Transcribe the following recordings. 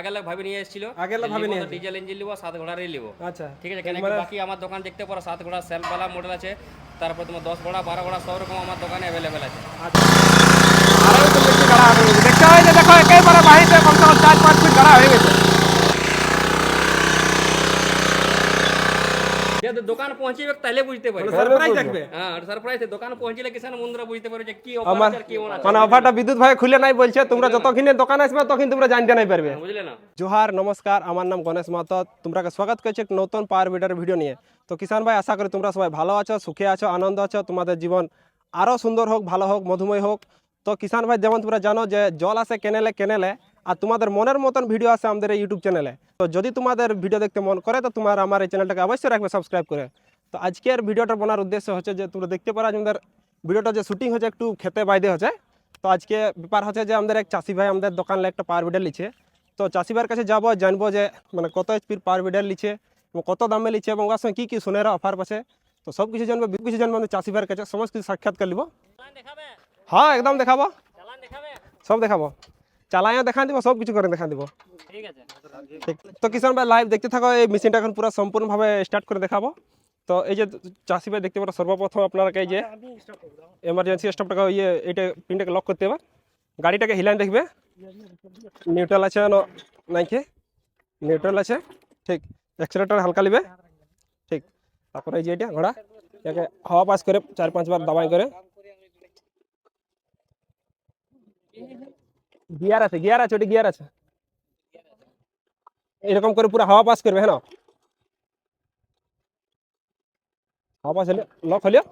আগের ভাবে নিয়ে এসেছিল। আগের লোক ভাবে নিয়ে ডিজেল ইঞ্জিন নিবো সাত ঘোড়ারই নিবো। আচ্ছা ঠিক আছে কেন কি বাকি আমার দোকান দেখতে পারো সাত ঘোড়া সেলফ মডেল আছে। তারপর তোমার দশ ঘোড়া বারো ঘোড়া সব রকম আমার দোকানে অ্যাভেলেবেল আছে। হবে দেখতে হয় যে দেখো একেবারে বাড়িতে কমসে কম চার পাঁচ ফিট গাড়া হয়ে গেছে। দোকান পৌঁছিবে তাহলে বুঝতে পারবে সারপ্রাইজ থাকবে। হ্যাঁ সারপ্রাইজ দোকান পৌঁছলে কিষান বন্ধুরা বুঝতে পারবে যে কি অফার কি আছে। মানে অফারটা বিদ্যুৎ ভাই খুলে নাই বলছে তোমরা যতক্ষণে দোকান আসবে তখন তোমরা জানতে নাই পারবে। বুঝলে না? জোহার নমস্কার আমার নাম গণেশ মাহাতো। তোমরা স্বাগত করছি নতুন পাওয়ার বিডার ভিডিও নিয়ে। তো কিষান ভাই আশা করি তোমরা সবাই ভালো আছো সুখে আছো আনন্দ আছো তোমাদের জীবন আরও সুন্দর হোক ভালো হোক মধুময় হোক। তো কিষান ভাই যেমন তোমরা জানো যে জল আসে কেনেলে কেনেলে। আর তোমাদের মনের মতন ভিডিও আছে আমাদের এই ইউটিউব চ্যানেলে তো যদি তোমাদের ভিডিও দেখতে মন করে তো তোমার আমার এই চ্যানেলটাকে অবশ্যই রাখবে সাবস্ক্রাইব করে। তো আজকের ভিডিওটা বানার উদ্দেশ্য হচ্ছে যে তোমরা দেখতে পারো আমাদের ভিডিওটা যে শুটিং হচ্ছে একটু খেতে বাইদে হচ্ছে তো আজকে ব্যাপার হচ্ছে যে আমাদের এক চাষি ভাই আমাদের দোকানে একটা পাওয়ার বিডার লিছে। তো চাষি ভাইয়ের কাছে যাব জানব যে মানে কত এইচপির পাওয়ার বিডার লিছে এবং কত দামে লিছে এবং ওর সঙ্গে কী কী সোনের অফার আছে তো সব কিছু জানব কিছু জানব আমাদের চাষি ভাইয়ের কাছে সমস্ত কিছু সাক্ষাৎকার নিব। হ্যাঁ একদম দেখাবো? সব দেখাবো। চালাইও দেখা দিব সব কিছু করে দেখা দিব। ঠিক আছে। তো কিষান ভাই লাইভ দেখতে থাকো এই মেশিনটা এখন পুরো সম্পূর্ণভাবে স্টার্ট করে দেখাবো। তো এই যে চাষি ভাই দেখতে পারো সর্বপ্রথম আপনারা এই যে এমার্জেন্সি স্টপটাকে ইয়ে এইটা পিনটাকে লক করতে হবে। গাড়িটাকে হিলান দেখবে। নিউট্রাল আছে না নাইকে নিউট্রাল আছে। ঠিক। অ্যাক্সিলেটার হালকা নিবে। ঠিক। তারপরে এই যে এটা ঘোড়া। এটাকে হাওয়া পাস করে চার পাঁচবার দাবাই করে। গিয়ার আছে গিয়ার আছে ওটি গিয়ার আছে। এরকম করে পুরো হাওয়া পাস করবে হ্যাঁ হাওয়া পাস হলে লক হলিও।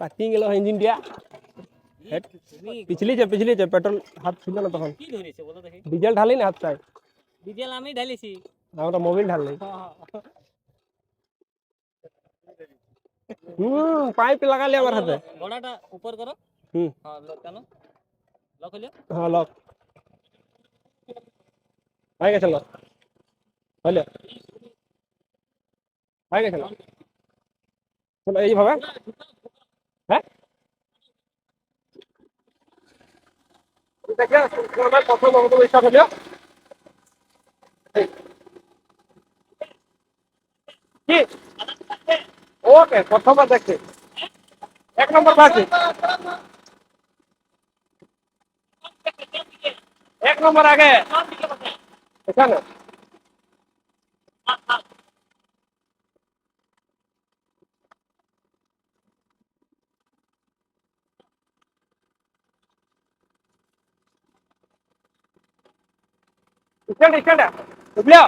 কাটিং গেল ইঞ্জিন দিয়া হেড পিছলি যে পিছলি যে পেট্রোল হাত ছিল না তখন। কি ধরেছে বলো দেখি। ডিজেল ঢালি না হাত চাই ডিজেল আমি ঢালিছি। আমরা মোবিল ঢাললি হুম পাইপ লাগালি আমার হাতে। ঘোড়াটা উপর করো। হুম। হ্যাঁ লক কেন? লক হইল হ্যাঁ লক হয়ে গেছে লক হইলে? হয়ে গেছে লক এইভাবে হ্যাঁ? দেখে প্রথম অবস্থা স্টার্ট হলো কি? ওকে, প্রথমবার দেখছি। এক নম্বর বাকি এক নম্বর আগে। এখানে। Stand stand. বুঝলিও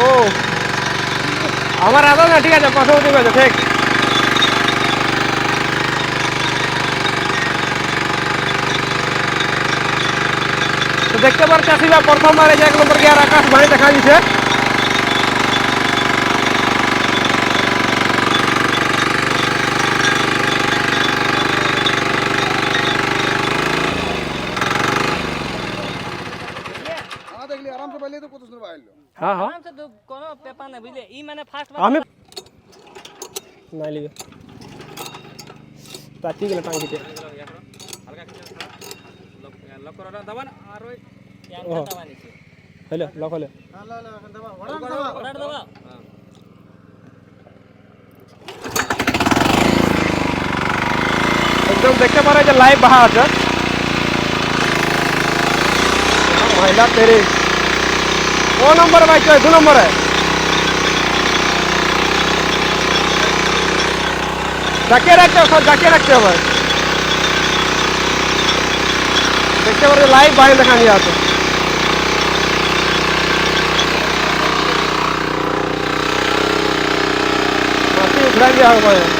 ও। আমার আদৌ না, ঠিক আছে, কথা বলতে আছে ঠিক। দেখতে পার চাষিরা প্রথমবার এক নম্বর গিয়ার আকাশ বাড়ি দেখা দিছে लो হ্যাঁ হ্যাঁ আরামসে তো কোনো পেপার নাই বুঝলে ই মানে ফার্স্ট আমি নাই লিবে তাতি গেলে টাঙ্গিতে লক করাটা দাবান আর ওই ও। দাবানিছে হইলে লক হইলে ঘোড়াটা দাবা একদম দেখতে পারে যে লাইভ বাহা আছে মহিলা তেরে ও নম্বর বাইক দু নম্বরে। জাকিয়ে রাখতে হবে সব জাকিয়ে রাখতে হবে? দেখতে পারে লাইভ বাইরে দেখা নিয়ে আছে। উঠাই দেওয়া হবে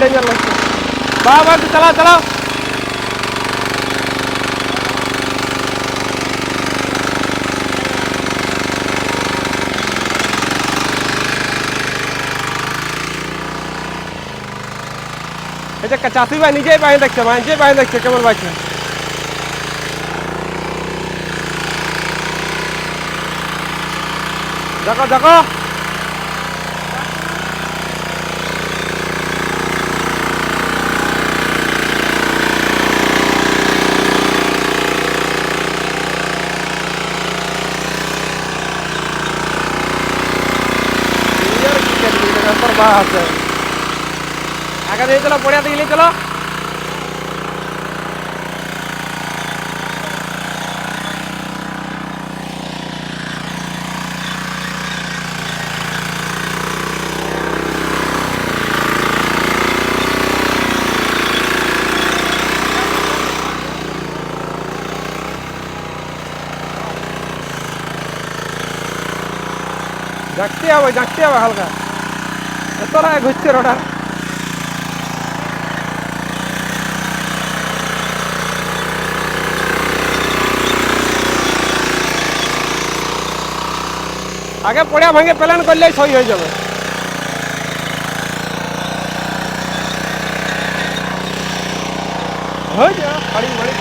ডেঞ্জার লাগছে বাবা চালাও চালাও। এটা চাষি ভাই নিজেই বাইরে দেখছে ভাই নিজেই বাইরে দেখছে কেমন বাইছে দেখো দেখো। আগে দিয়ে চলো পড়িয়া দিয়ে চলো জাগতে হবে জাগতে হবে হালকা এত না ঘুরছে রোডার। আগে পড়িয়া ভাঙে প্ল্যান করলেই সই হয়ে যাবে। হয়ে যাবে বাড়ি বাড়ি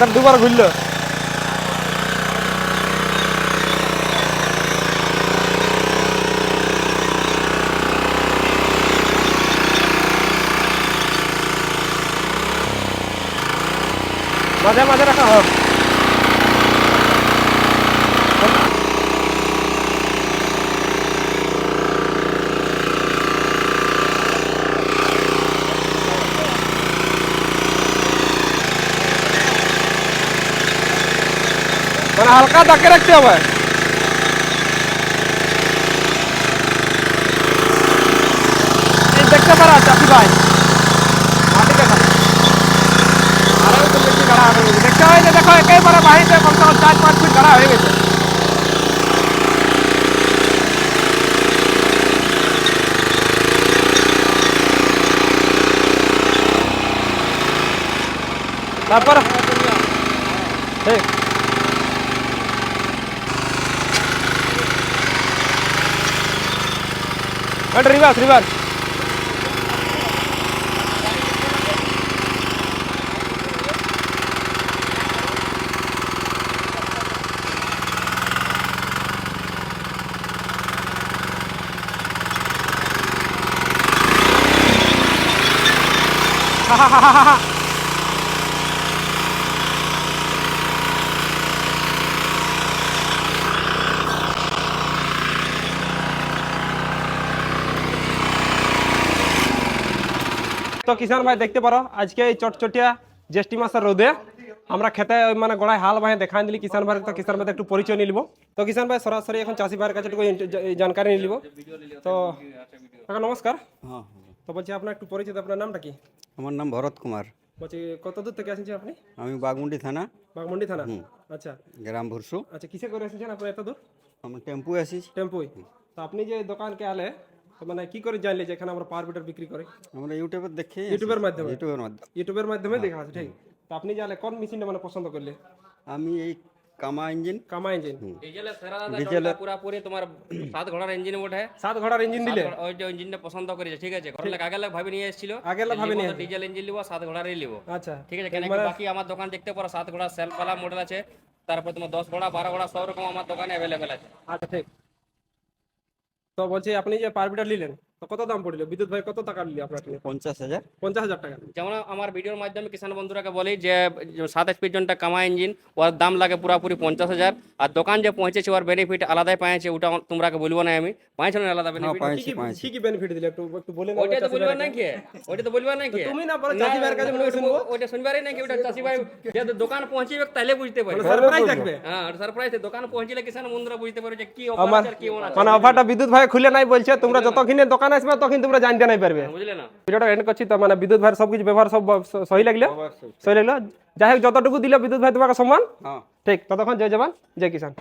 এটা দুবার ঘুরলো। মাঝে মাঝে রাখা হোক। মানে হালকা ধাক্কে রাখতে হবে এই দেখতে পারা চাষি ভাই মাটি দেখা আরও তো বেশি গাড়া হয়ে গেছে দেখতে হয় যে দেখো একেবারে বাহিরে কমসে কম চার পাঁচ ফিট গাড়া হয়ে গেছে তারপর ঠিক Under reverse. Ha ha ha ha ha! তো কিষান ভাই দেখতে পারো আজকে এই চটচটিয়া জ্যেষ্ঠী মাসের রোদে আমরা খেতে মানে গোড়ায় হাল ভাই দেখাই দিলি কিষান ভাই তো কিষান ভাই একটু পরিচয় নিয়ে নিব। তো কিষান ভাই সরাসরি এখন চাষি ভাইয়ের কাছে একটু জানকারি নিয়ে নিব। তো কাকা নমস্কার। হ্যাঁ তো বলছি আপনার একটু পরিচিত আপনার নামটা কি? আমার নাম ভরত কুমার। বলছি কত দূর থেকে এসেছেন আপনি? আমি বাগমুন্ডি থানা। বাগমন্ডি থানা? আচ্ছা। গ্রাম ভুরসু। আচ্ছা কিসে করে এসেছেন আপনার এত দূর? আমি টেম্পু আসিছি টেম্পুই তো আপনি যে দোকানকে আলে মানে কি করে জানলে যে এখানে আমরা পাওয়ার বিটার বিক্রি করে? আমরা ইউটিউবে দেখে ইউটিউবের মাধ্যমে? ইউটিউবের মাধ্যমে। ইউটিউবের মাধ্যমে দেখা আছে ঠিক? তো আপনি জানলে কোন মেশিনটা মানে পছন্দ করলে? আমি এই কামা ইঞ্জিন কামা ইঞ্জিন ডিজেলের সেরা দাদা পুরাপুরি তোমার সাত ঘোড়ার ইঞ্জিন ওঠে সাত ঘোড়ার ইঞ্জিন দিলে? ওই যে ইঞ্জিনটা পছন্দ করেছে ঠিক আছে? লোক আগে লোক ভাবে নিয়ে এসেছিল। আগে লোক ভাবে নিয়ে ডিজেল ইঞ্জিন লিবো সাত ঘোড়ারই লিবো। আচ্ছা। ঠিক আছে কেন বাকি আমার দোকান দেখতে পারো সাত ঘোড়া সেলফ वाला মডেল আছে। তারপর তোমার দশ ঘোড়া বারো ঘোড়া সব রকম আমার দোকানে অ্যাভেলেবেল আছে। আচ্ছা ঠিক। তো বলছি আপনি যে পার নিলেন তো কত দাম পড়ল? বিদ্যুৎ ভাই কত টাকা নিলে আপনার পঞ্চাশ হাজার। পঞ্চাশ হাজার টাকা। যেমন আমার ভিডিওর মাধ্যমে কিষান বন্ধুরাকে বলি যে যে সাত এইচপি জনটা কামা ইঞ্জিন ওর দাম লাগে পুরাপুরি পঞ্চাশ হাজার। আর দোকান যে পৌঁছেছে ওর বেনিফিট আলাদাই পাইছে ওটা তোমরাকে বলব না আমি। পাইছো না আলাদা হ্যাঁ বেনিফিট কি পাইছি। কি কি বেনিফিট দিলে? একটু একটু বলে ওইটা তো বলবার নাই কি? ওইটা তো বলবার নাই কি? তুমি না বলো চাষি ভাইয়ের কাছে মনে হয় শুনব। ওইটা শুনবারই নাই কি? ওটা চাষি ভাই যে দোকান পৌঁছিবে তাহলে বুঝতে পারবে। সারপ্রাইজ থাকবে। হ্যাঁ সারপ্রাইজ দোকান পৌঁছলে কিষান বন্ধুরা বুঝতে পারে যে কি অফার কি মানে অফারটা বিদ্যুৎ ভাই খুলে নাই বলছে তোমরা যতক্ষণে দোকান দোকান আসবে তখন তোমরা জানতে নাই পারবে। বুঝলে না? ভিডিওটা এন্ড করছি তো মানে বিদ্যুৎ ভাইয়ের সব কিছু ব্যবহার সব স- সহি লাগল? সহি লাগল? যাই হোক যতটুকু দিলে বিদ্যুৎ ভাই তোমাকে সম্মান। হ্যাঁ। ঠিক ততক্ষণ জয় জবান জয় কিষান